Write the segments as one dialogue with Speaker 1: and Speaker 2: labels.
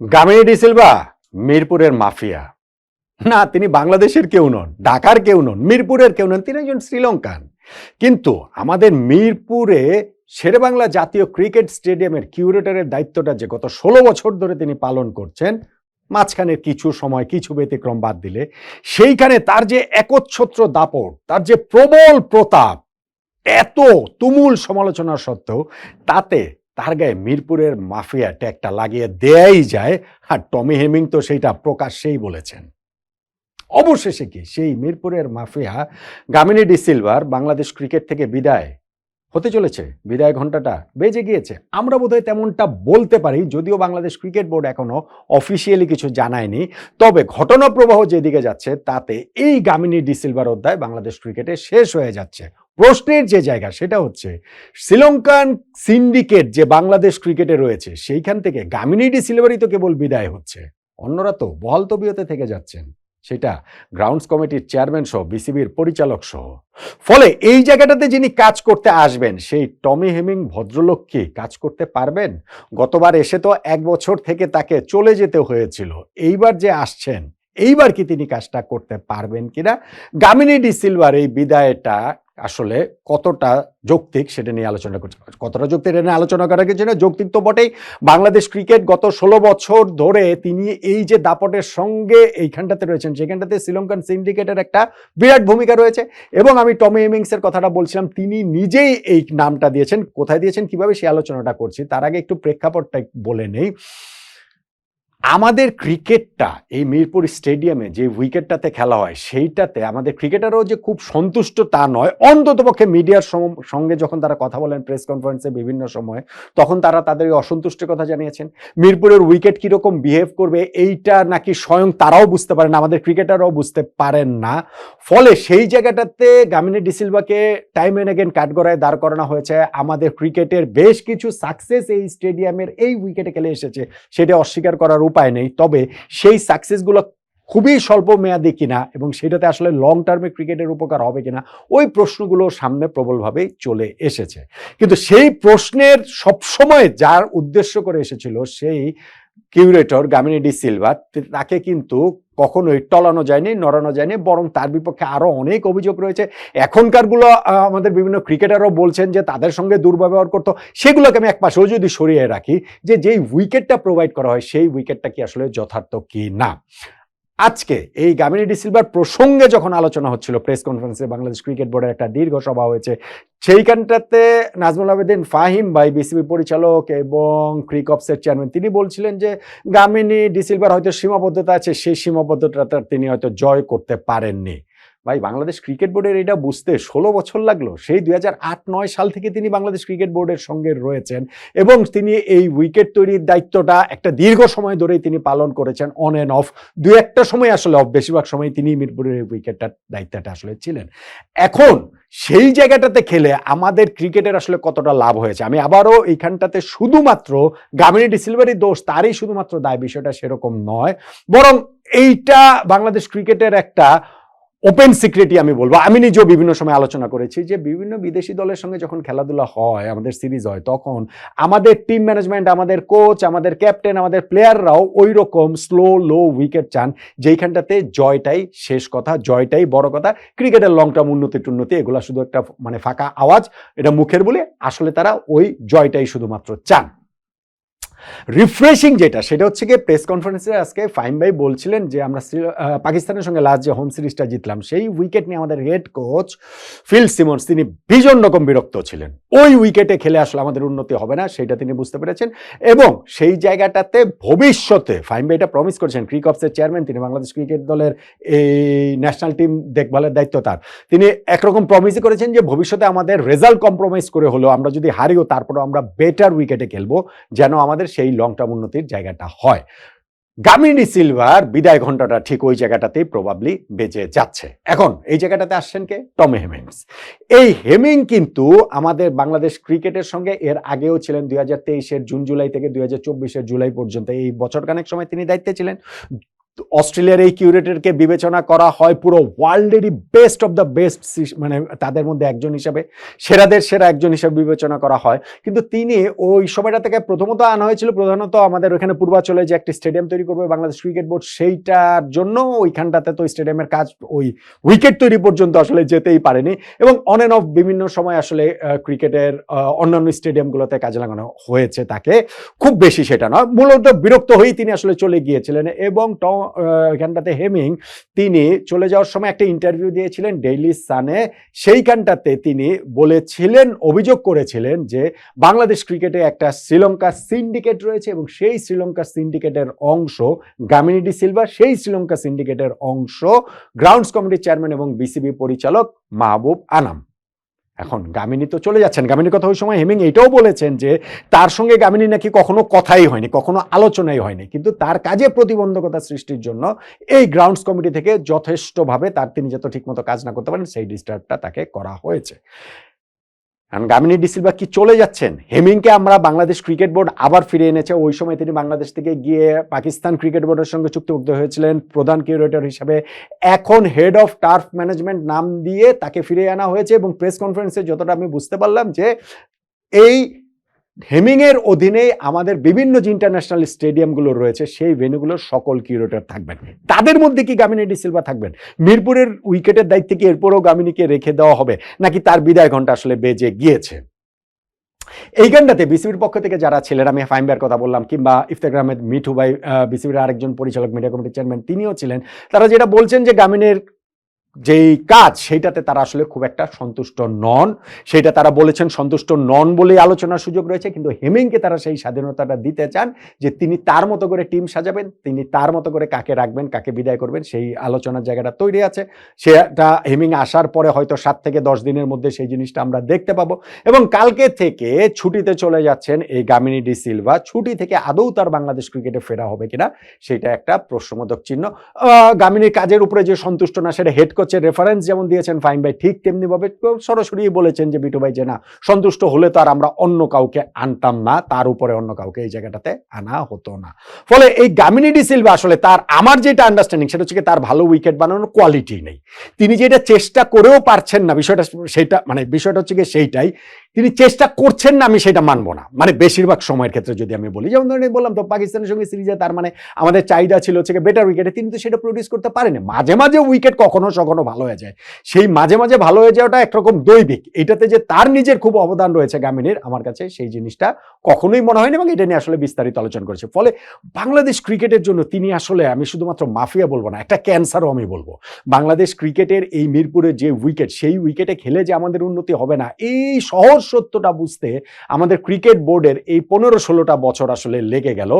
Speaker 1: গামিনী ডিসিলভা মিরপুরের মাফিয়া। না, তিনি বাংলাদেশের কেউ নন, ঢাকার কেউ নন, মিরপুরের কেউ নন, তিনি একজন শ্রীলঙ্কান। কিন্তু আমাদের মিরপুরে শেরেবাংলা জাতীয় ক্রিকেট স্টেডিয়ামের কিউরেটরের দায়িত্বটা যে গত ষোলো বছর ধরে তিনি পালন করছেন মাঝখানে কিছু সময়, কিছু ব্যতিক্রম বাদ দিলে, সেইখানে তার যে একচ্ছত্র দাপট, তার যে প্রবল প্রতাপ, এত তুমুল সমালোচনা সত্ত্বেও তাতে তার গায়ে মিরপুরের মাফিয়া ট্যাগটা লাগিয়ে দেয়াই যায়। আর টমি হেমিং তো সেইটা প্রকাশ্যেই বলেছেন। অবশেষে কি সেই মিরপুরের মাফিয়া গামিনী ডি সিলভার বাংলাদেশ ক্রিকেট থেকে বিদায়? হতে চলেছে। বিদায় ঘন্টাটা বেজে গিয়েছে। আমরা বোধহয় তেমনটা বলতে পারি, যদিও বাংলাদেশ ক্রিকেট বোর্ড এখনও অফিসিয়ালি কিছু জানায়নি। তবে ঘটনা প্রবাহ যেদিকে যাচ্ছে, তাতে এই গামিনী ডি সিলভার অধ্যায় বাংলাদেশ ক্রিকেটে শেষ হয়ে যাচ্ছে। প্রশ্নের যে জায়গা সেটা হচ্ছে শ্রীলঙ্কান সিন্ডিকেট যে বাংলাদেশ ক্রিকেটে রয়েছে, সেইখান থেকে গামিনী ডি সিলভারই তো কেবল বিদায় হচ্ছে। অন্যরা তো বহাল তবিয়তে থেকে যাচ্ছেন। সেটা গ্রাউন্ডস কমিটির চেয়ারম্যান সহ বিসিবির পরিচালক সহ। ফলে এই জায়গাটাতে যিনি কাজ করতে আসবেন, সেই টমি হেমিং ভদ্রলোক কি কাজ করতে পারবেন? গতবার এসে তো এক বছর থেকে তাকে চলে যেতে হয়েছিল। এইবার যে আসছেন, এইবার কি তিনি কাজটা করতে পারবেন কিনা? গামিনী ডি সিলভার এই বিদায়টা আসলে কতটা যৌক্তিক সেটা নিয়ে আলোচনা করছে। কতটা যৌক্তিক এটা নিয়ে আলোচনা করা কিছু না যৌক্তিক তো বটেই। বাংলাদেশ ক্রিকেট গত ষোলো বছর ধরে তিনি এই যে দাপটের সঙ্গে এইখানটাতে রয়েছেন সেখানটাতে শ্রীলঙ্কান সিন্ডিকেটের একটা বিরাট ভূমিকা রয়েছে। এবং আমি টমি এমিংসের কথাটা বলছিলাম, তিনি নিজেই এই নামটা দিয়েছেন, কোথায় দিয়েছেন, কীভাবে সেই আলোচনাটা করছি, তার আগে একটু প্রেক্ষাপটটা বলে নেই। আমাদের ক্রিকেটটা এই মিরপুর স্টেডিয়ামে যে উইকেটটাতে খেলা হয়, সেইটাতে আমাদের ক্রিকেটারও যে খুব সন্তুষ্ট তা নয়। অন্ততপক্ষে মিডিয়ার সঙ্গে যখন তারা কথা বলেন, প্রেস কনফারেন্সে বিভিন্ন সময়, তখন তারা তাদের অসন্তুষ্টের কথা জানিয়েছেন। মিরপুরের উইকেট কীরকম বিহেভ করবে, এইটা নাকি স্বয়ং তারাও বুঝতে পারেন আমাদের ক্রিকেটাররাও বুঝতে পারেন না। ফলে সেই জায়গাটাতে গামিনী ডিসিলভাকে টাইম এন্ড এগেন কাঠগড়ায় দাঁড় করানো হয়েছে। আমাদের ক্রিকেটের বেশ কিছু সাকসেস এই স্টেডিয়ামের এই উইকেটে খেলে এসেছে, সেটা অস্বীকার করার উপায় নেই। তবে সেই সাকসেসগুলো খুবই স্বল্প মেয়াদি কিনা এবং সেটাতে আসলে লং টার্মে ক্রিকেটের উপকার হবে কিনা, ওই প্রশ্নগুলো সামনে প্রবলভাবেই চলে এসেছে। কিন্তু সেই প্রশ্নের সবসময় যার উদ্দেশ্য করে এসেছিল সেই কিউরেটর গামিনী ডি সিলভা তাকে কিন্তু কখনোই টলানো যায়নি, নড়ানো যায়নি, বরং তার বিপক্ষে আরও অনেক অভিযোগ রয়েছে। এখনকারগুলো আমাদের বিভিন্ন ক্রিকেটারও বলছেন যে তাদের সঙ্গে দুর্ব্যবহার করতো। সেগুলোকে আমি এক পাশেও যদি সরিয়ে রাখি, যে যেই উইকেটটা প্রোভাইড করা হয়, সেই উইকেটটা কি আসলে যথার্থ কি না? আজকে এই গামিনী ডি সিলভার প্রসঙ্গে যখন আলোচনা হচ্ছিল প্রেস কনফারেন্সে বাংলাদেশ ক্রিকেট বোর্ডের একটা দীর্ঘ সভা হয়েছে, সেইখানটাতে নাজমুল আবেদিন ফাহিম ভাই বিসিবি পরিচালক এবং ক্রিকপসের চেয়ারম্যান তিনি বলছিলেন যে গামিনী ডি সিলভার হয়তো সীমাবদ্ধতা আছে, সেই সীমাবদ্ধতাটা তিনি হয়তো জয় করতে পারেননি। ভাই, বাংলাদেশ ক্রিকেট বোর্ডের এটা বুঝতে ষোলো বছর লাগল। সেই দুই হাজার আট, নয় সাল থেকে তিনি বাংলাদেশ ক্রিকেট বোর্ডের সঙ্গে রয়েছেন এবং তিনি এই উইকেট তৈরির দায়িত্বটা একটা দীর্ঘ সময় ধরেই তিনি পালন করেছেন অন অ্যান্ড অফ দু একটা সময় আসলে অফ বেশিরভাগ সময় তিনি মিরপুরের উইকেটটার দায়িত্বটা আসলে ছিলেন। এখন সেই জায়গাটাতে খেলে আমাদের ক্রিকেটের আসলে কতটা লাভ হয়েছে? আমি আবারও এইখানটাতে শুধুমাত্র গামিনী ডিসিলভারি দোষ, তারই শুধুমাত্র দায় বিষয়টা সেরকম নয়। বরং এইটা বাংলাদেশ ক্রিকেটের একটা ওপেন সিক্রেটই আমি বলব। আমি নিজেও বিভিন্ন সময় আলোচনা করেছি যে বিভিন্ন বিদেশি দলের সঙ্গে যখন খেলাধুলা হয়, আমাদের সিরিজ হয়, তখন আমাদের টিম ম্যানেজমেন্ট আমাদের কোচ আমাদের ক্যাপ্টেন আমাদের প্লেয়াররাও ওই রকম স্লো লো উইকেট চান, যেইখানটাতে জয়টাই শেষ কথা, জয়টাই বড় কথা। ক্রিকেটের লং টার্ম উন্নতি টুন্নতি এগুলো শুধু একটা মানে ফাঁকা আওয়াজ, এটা মুখের বলে, আসলে তারা ওই জয়টাই শুধুমাত্র চান। রিফ্রেশিং যেটা, সেটা হচ্ছে গিয়ে প্রেস কনফারেন্সে আজকে ফাইম ভাই বলছিলেন যে আমরা পাকিস্তানের সঙ্গে লাস্ট যে হোম সিরিজটা জিতলাম, সেই উইকেট নিয়ে আমাদের হেড কোচ ফিল সিমন্স তিনি ভীষণ রকম বিরক্ত ছিলেন। ওই উইকেটে খেলে আসলে আমাদের উন্নতি হবে না সেটা তিনি বুঝতে পেরেছেন। এবং সেই জায়গাটাতে ভবিষ্যতে ভাই এটা প্রমিস করেছেন ক্রিকপসের চেয়ারম্যান তিনি বাংলাদেশ ক্রিকেট দলের এই ন্যাশনাল টিম দেখভালের দায়িত্ব তার। তিনি একরকম প্রমিসই করেছেন যে ভবিষ্যতে আমাদের রেজাল্ট কম্প্রোমাইজ করে হলেও আমরা যদি হারিও, তারপরেও আমরা বেটার উইকেটে খেলব, যেন আমাদের সেই লং টার্ম উন্নতির জায়গাটা হয়। গামিনী সিলভার বিদায় ঘন্টাটা ঠিক ওই জায়গাটাতেই প্রবাবলি বেজে যাচ্ছে। এখন, এই জায়গাটাতে আসছেন কে? টমে হেমিংস। এই হেমিং কিন্তু আমাদের বাংলাদেশ ক্রিকেটের সঙ্গে এর আগেও ছিলেন দুই হাজার তেইশের জুন, জুলাই থেকে দুই হাজার চব্বিশের জুলাই পর্যন্ত। এই বছর কানেক সময় তিনি দায়িত্বে ছিলেন। অস্ট্রেলিয়ার এই কিউরেটরকে বিবেচনা করা হয় পুরো ওয়ার্ল্ডেরই বেস্ট অফ দ্য বেস্ট মানে তাদের মধ্যে একজন হিসাবে, সেরাদের সেরা একজন হিসাবে বিবেচনা করা হয়। কিন্তু তিনি ওই সময়টা থেকে প্রথমত আনা হয়েছিল, প্রধানত আমাদের ওখানে পূর্বাচলে যে একটি স্টেডিয়াম তৈরি করবে বাংলাদেশ ক্রিকেট বোর্ড, সেইটার জন্য ওইখানটাতে তো স্টেডিয়ামের কাজ ওই উইকেট তৈরি পর্যন্ত আসলে যেতেই পারেনি এবং অন অ্যান্ড অফ বিভিন্ন সময় আসলে ক্রিকেটের অন্যান্য স্টেডিয়ামগুলোতে কাজে লাগানো হয়েছে তাকে। খুব বেশি সেটা নয়, মূলত বিরক্ত হয়েই তিনি আসলে চলে গিয়েছিলেন এবং এখানটাতে হেমিং, তিনি চলে যাওয়ার সময় একটা ইন্টারভিউ দিয়েছিলেন ডেইলি সানে। সেইখানটাতে তিনি বলেছিলেন, অভিযোগ করেছিলেন যে বাংলাদেশ ক্রিকেটে একটা শ্রীলঙ্কা সিন্ডিকেট রয়েছে এবং সেই শ্রীলঙ্কা সিন্ডিকেটের অংশ গামিনিডি সিলভা সেই শ্রীলঙ্কা সিন্ডিকেটের অংশ গ্রাউন্ডস কমিটির চেয়ারম্যান এবং বিসিবি পরিচালক মাহবুব আনাম। এখন গামিনী তো চলে যাচ্ছেন। গামিনীর কথা ওই সময় হেমিং এটাও বলেছেন যে তার সঙ্গে গামিনী নাকি কখনো কথাই হয়নি, কখনো আলোচনাই হয়নি। কিন্তু তার কাজে প্রতিবন্ধকতা সৃষ্টির জন্য এই গ্রাউন্ডস কমিটি থেকে যথেষ্টভাবে তার তিনি যত ঠিকমতো কাজ না করতে পারেন, সেই ডিস্টার্বটা তাকে করা হয়েছে। কারণ গামিনী ডিসিলভা কি চলে যাচ্ছেন? হেমিংকে আমরা বাংলাদেশ ক্রিকেট বোর্ড আবার ফিরে এনেছে। ওই সময় তিনি বাংলাদেশ থেকে গিয়ে পাকিস্তান ক্রিকেট বোর্ডের সঙ্গে চুক্তিবদ্ধ হয়েছিলেন। প্রধান কিউরেটর হিসাবে এখন হেড অফ টার্ফ ম্যানেজমেন্ট নাম দিয়ে তাকে ফিরে আনা হয়েছে এবং প্রেস কনফারেন্সে যতটা আমি বুঝতে পারলাম যে এই হেমিংয়ের অধীনে আমাদের বিভিন্ন যে ইন্টারন্যাশনাল স্টেডিয়ামগুলো রয়েছে, সেই ভেন্যুগুলোর সকল কিউরেটর থাকবেন। তাদের মধ্যে কি গামিনী ডি সিলভা থাকবেন? মিরপুরের উইকেটের দায়িত্বে কি এরপরও গামিনীকে রেখে দেওয়া হবে? নাকি তার বিদায় ঘণ্টা আসলে বেজে গিয়েছে? এইখানটাতে বিসিবির পক্ষ থেকে যারা ছিলেন, আমি ফাইম্বার কথা বললাম, কিংবা ইফতেখার আহমেদ মিঠু ভাই বিসিবির আরেকজন পরিচালক মিডিয়া কমিটির চেয়ারম্যান তিনিও ছিলেন। তারা যেটা বলছেন যে গামিনের যেই কাজ, সেইটাতে তারা আসলে খুব একটা সন্তুষ্ট নন। সেটা তারা বলেছেন সন্তুষ্ট নন বলেই আলোচনার সুযোগ রয়েছে, কিন্তু হেমিংকে তারা সেই স্বাধীনতাটা দিতে চান যে তিনি তার মতো করে টিম সাজাবেন, তিনি তার মতো করে কাকে রাখবেন, কাকে বিদায় করবেন, সেই আলোচনার জায়গাটা তৈরি আছে। সেটা হেমিং আসার পরে হয়তো সাত থেকে দশ দিনের মধ্যে সেই জিনিসটা আমরা দেখতে পাবো। এবং কালকে থেকে ছুটিতে চলে যাচ্ছেন এই গামিনী ডি সিলভা। ছুটি থেকে আদৌ তার বাংলাদেশ ক্রিকেটে ফেরা হবে কিনা, সেটা একটা প্রশ্নবোধক চিহ্ন। গামিনীর কাজের উপরে যে সন্তুষ্ট না, সেটা হেড কোচের রেফারেন্স যেমন দিয়েছেন ফাইন ভাই, ঠিক তেমনি ভাবে সরাসরি বলেছেন যে, বিটু ভাই যে না, সন্তুষ্ট হলে তো আর আমরা অন্য কাউকে আনতাম না, তার উপরে অন্য কাউকে এই জায়গাটাতে আনা হতো না। ফলে এই গামিনী ডি সিলভা আসলে তার, আমার যেটা আন্ডারস্ট্যান্ডিং সেটা হচ্ছে তার ভালো উইকেট বানানোর কোয়ালিটি নেই। তিনি যেটা চেষ্টা করেও পারছেন না, বিষয়টা সেটা মানে বিষয়টা হচ্ছে সেইটাই তিনি চেষ্টা করছেন না, আমি সেটা মানব না। মানে বেশিরভাগ সময়ের ক্ষেত্রে যদি আমি বলি, যেমন ধরেন বললাম তো, পাকিস্তানের সঙ্গে সিরিজে তার মানে আমাদের চাহিদা ছিল হচ্ছে বেটার উইকেটে তিনি তো সেটা প্রডিউস করতে পারেনি। মাঝে মাঝে উইকেট কখনো সখনো ভালো হয়ে যায়। সেই মাঝে মাঝে ভালো হয়ে যাওয়াটা একরকম দৈবিক। এটাতে যে তার নিজের খুব অবদান রয়েছে গামিনীর আমার কাছে সেই জিনিসটা কখনোই মনে হয়নি এবং এটা নিয়ে আসলে বিস্তারিত আলোচনা করেছে। ফলে বাংলাদেশ ক্রিকেটের জন্য তিনি আসলে, আমি শুধুমাত্র মাফিয়া বলব না, একটা ক্যান্সারও আমি বলব। বাংলাদেশ ক্রিকেটের এই মিরপুরের যে উইকেট সেই উইকেটে খেলে যে আমাদের উন্নতি হবে না, এই সহজ সত্যটা বুঝতে আমাদের ক্রিকেট বোর্ডের এই পনেরো ষোলোটা বছর আসলে লেগে গেল।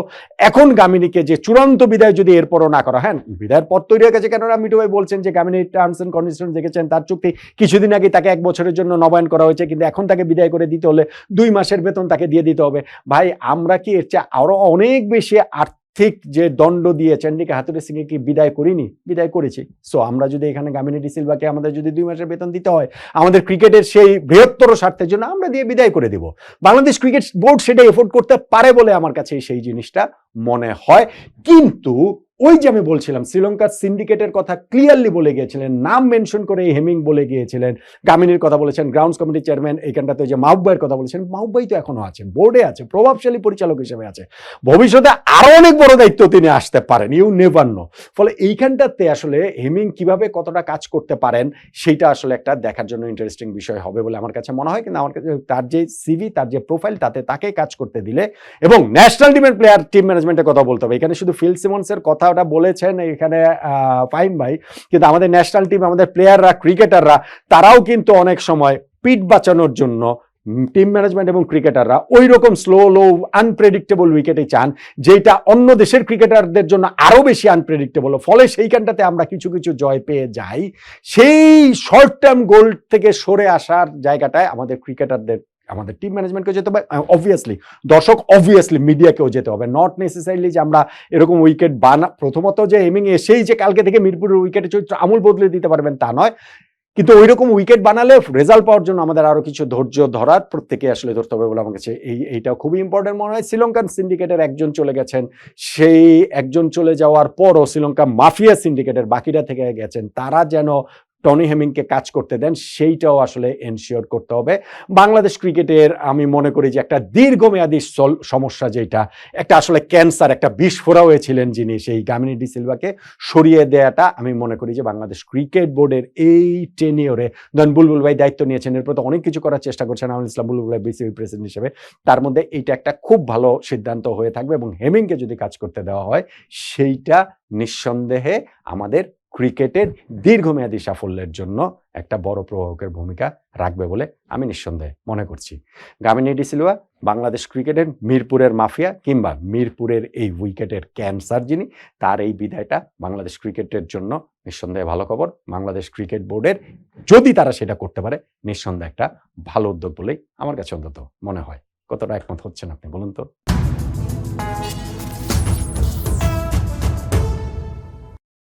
Speaker 1: এখন গামিনীকে যে চূড়ান্ত বিদায় যদি এরপরও না করা হ্যাঁ বিদায়ের পর তৈরি হয়ে গেছে কেননা মিটু ভাই বলছেন যে গামিনী টার্মস অ্যান্ড কন্ডিশন দেখেছেন, তার চুক্তি কিছুদিন আগে তাকে এক বছরের জন্য নবায়ন করা হয়েছে, কিন্তু এখন তাকে বিদায় করে দিতে হলে দুই মাসের বেতন তাকে দিয়ে দিতে হবে। ভাই, আমরা কি এর চেয়ে আরও অনেক বেশি আর্থিক যে দণ্ড দিয়ে চন্ডিকা হাতুরে সিংকে কি বিদায় করিনি? বিদায় করেছি। সো আমরা যদি এখানে গামিনী ডি সিলভাকে আমাদের যদি দুই মাসের বেতন দিতে হয়, আমাদের ক্রিকেটের সেই বৃহত্তর স্বার্থের জন্য আমরা দিয়ে বিদায় করে দিব। বাংলাদেশ ক্রিকেট বোর্ড সেটা এফোর্ড করতে পারে বলে আমার কাছে সেই জিনিসটা মনে হয়। কিন্তু ওই যে আমি বলছিলাম, শ্রীলঙ্কার সিন্ডিকেটের কথা ক্লিয়ারলি বলে গিয়েছিলেন, নাম মেনশন করে হেমিং বলে গিয়েছিলেন। গামিনীর কথা বলেছেন গ্রাউন্ডস কমিটির চেয়ারম্যান এইখানটাতে যে মাহবুবাইয়ের কথা বলেছেন মাহবুবাই তো এখনও আছে বোর্ডে আছে, প্রভাবশালী পরিচালক হিসেবে আছে। ভবিষ্যতে আরও অনেক বড় দায়িত্ব তিনি আসতে পারেন ইউ নেভার নো ফলে এইখানটাতে আসলে হেমিং কীভাবে কতটা কাজ করতে পারেন, সেইটা আসলে একটা দেখার জন্য ইন্টারেস্টিং বিষয় হবে বলে আমার কাছে মনে হয়। কিন্তু আমার কাছে তার যে সিভি তার যে প্রোফাইল তাতে তাকে কাজ করতে দিলে এবং ন্যাশনাল টিমের প্লেয়ার টিম ম্যানেজমেন্টের কথা বলতে হবে। এখানে শুধু ফিল সিমন্সের কথাটা বলেছেন এখানে আহ, ভাই কিন্তু আমাদের ন্যাশনাল টিম আমাদের প্লেয়াররা ক্রিকেটাররা তারাও কিন্তু অনেক সময় পিট বাঁচানোর জন্য টিম ম্যানেজমেন্ট এবং ক্রিকেটাররা ওই রকম স্লো লো আনপ্রেডিক্টেবল উইকেটে চান যেটা অন্য দেশের ক্রিকেটারদের জন্য আরও বেশি আনপ্রেডিক্টেবল ফলে সেইখানটাতে আমরা কিছু কিছু জয় পেয়ে যাই। সেই শর্ট টার্ম গোল থেকে সরে আসার জায়গাটায় আমাদের ক্রিকেটারদের আমাদের টিম ম্যানেজমেন্টকে যেতে হবে অবভিয়াসলি দর্শক অবভিয়াসলি মিডিয়াকেও যেতে হবে। নট নেসেসারিলি যে আমরা এরকম উইকেট বানা, প্রথমত যে এমিং এসেই যে কালকে থেকে মিরপুরের উইকেটে চরিত্র আমূল বদলে দিতে পারবেন তা নয়। কিন্তু ওই রকম উইকেট বানালে রেজাল্ট পাওয়ার জন্য আমাদের আরও কিছু ধৈর্য ধরার প্রত্যেকে আসলে ধরতে হবে বলে আমার কাছে এই এইটা খুবই ইম্পর্টেন্ট মনে হয়। শ্রীলঙ্কান সিন্ডিকেটের একজন চলে গেছেন, সেই একজন চলে যাওয়ার পরও শ্রীলঙ্কা মাফিয়া সিন্ডিকেটের বাকিরা থেকে গেছেন, তারা যেন টনি হেমিংকে কাজ করতে দেন, সেইটাও আসলে এনশিওর করতে হবে। বাংলাদেশ ক্রিকেটের আমি মনে করি যে একটা দীর্ঘমেয়াদী সমস্যা যেটা, একটা আসলে ক্যান্সার, একটা বিস্ফোরা হয়েছিলেন যিনি সেই গামিনী ডি সিলভাকে সরিয়ে দেয়াটা আমি মনে করি যে বাংলাদেশ ক্রিকেট বোর্ডের এই টেনিওরে ধরেন বুলবুল ভাই দায়িত্ব নিয়েছেন, এরপর তো অনেক কিছু করার চেষ্টা করছেন আমল ইসলাম, বুলবুল ভাই বিসিবি প্রেসিডেন্ট হিসেবে। তার মধ্যে এইটা একটা খুব ভালো সিদ্ধান্ত হয়ে থাকবে এবং হেমিংকে যদি কাজ করতে দেওয়া হয়, সেইটা নিঃসন্দেহে আমাদের ক্রিকেটের দীর্ঘমেয়াদী সাফল্যের জন্য একটা বড় প্রভাবকের ভূমিকা রাখবে বলে আমি নিঃসন্দেহে মনে করছি। গামিনী ডি সিলভা বাংলাদেশ ক্রিকেটের মিরপুরের মাফিয়া কিংবা মিরপুরের এই উইকেটের ক্যান্সার যিনি, তার এই বিদায়টা বাংলাদেশ ক্রিকেটের জন্য নিঃসন্দেহে ভালো খবর। বাংলাদেশ ক্রিকেট বোর্ডের যদি তারা সেটা করতে পারে, নিঃসন্দেহে একটা ভালো উদ্যোগ বলেই আমার কাছে অন্তত মনে হয়। কতটা একমত হচ্ছেন আপনি বলুন তো?